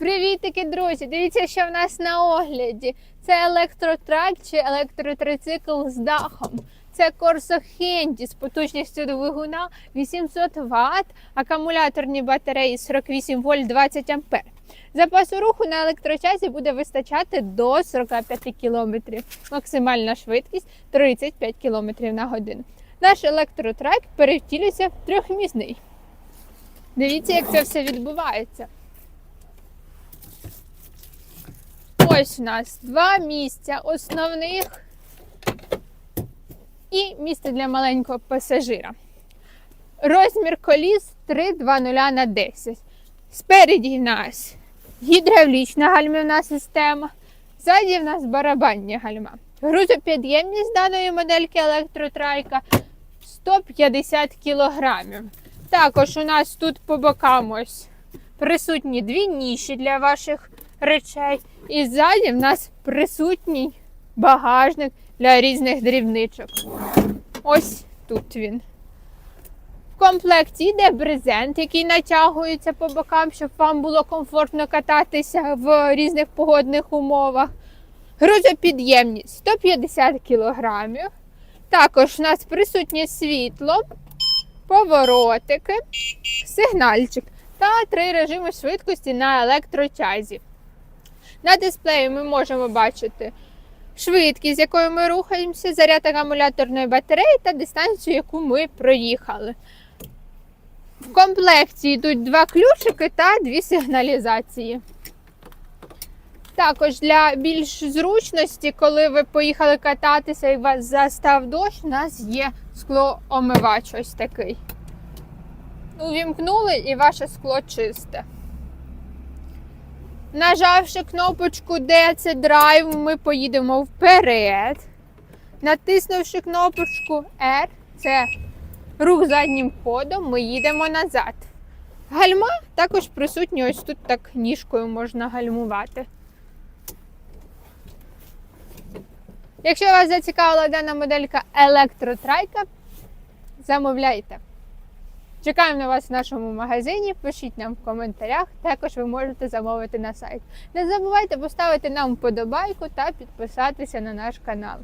Привітики, друзі! Дивіться, що в нас на огляді. Це електротрак чи електротрицикл з дахом. Це Corso Handy з потужністю двигуна 800 Вт, акумуляторні батареї 48 вольт 20 ампер. Запасу руху на електрочасі буде вистачати до 45 км. Максимальна швидкість 35 км на годину. Наш електротрак перевтілюється в трьохмісний. Дивіться, як це все відбувається. Ось у нас два місця основних і місце для маленького пасажира. Розмір коліс 3,20 на 10. Спереді в нас гідравлічна гальмівна система, ззаді в нас барабанні гальма. Грузопідємність даної модельки електротрайка 150 кг. Також у нас тут по бокам ось присутні дві ніші для ваших речей. І ззаді в нас присутній багажник для різних дрібничок. Ось тут він. В комплекті йде брезент, який натягується по бокам, щоб вам було комфортно кататися в різних погодних умовах. Грузопідємність 150 кг. Також у нас присутнє світло, поворотики, сигнальчик та три режими швидкості на електротязі. На дисплеї ми можемо бачити швидкість, з якою ми рухаємося, заряд акумуляторної батареї та дистанцію, яку ми проїхали. В комплекті йдуть два ключики та дві сигналізації. Також для більш зручності, коли ви поїхали кататися і вас застав дощ, у нас є склоомивач ось такий. Увімкнули і ваше скло чисте. Нажавши кнопочку D, це драйв, ми поїдемо вперед. Натиснувши кнопочку R, це рух заднім ходом, ми їдемо назад. Гальма також присутні, ось тут так ніжкою можна гальмувати. Якщо вас зацікавила дана моделька електротрайка, замовляйте. Чекаємо на вас в нашому магазині. Пишіть нам в коментарях. Також ви можете замовити на сайт. Не забувайте поставити нам вподобайку та підписатися на наш канал.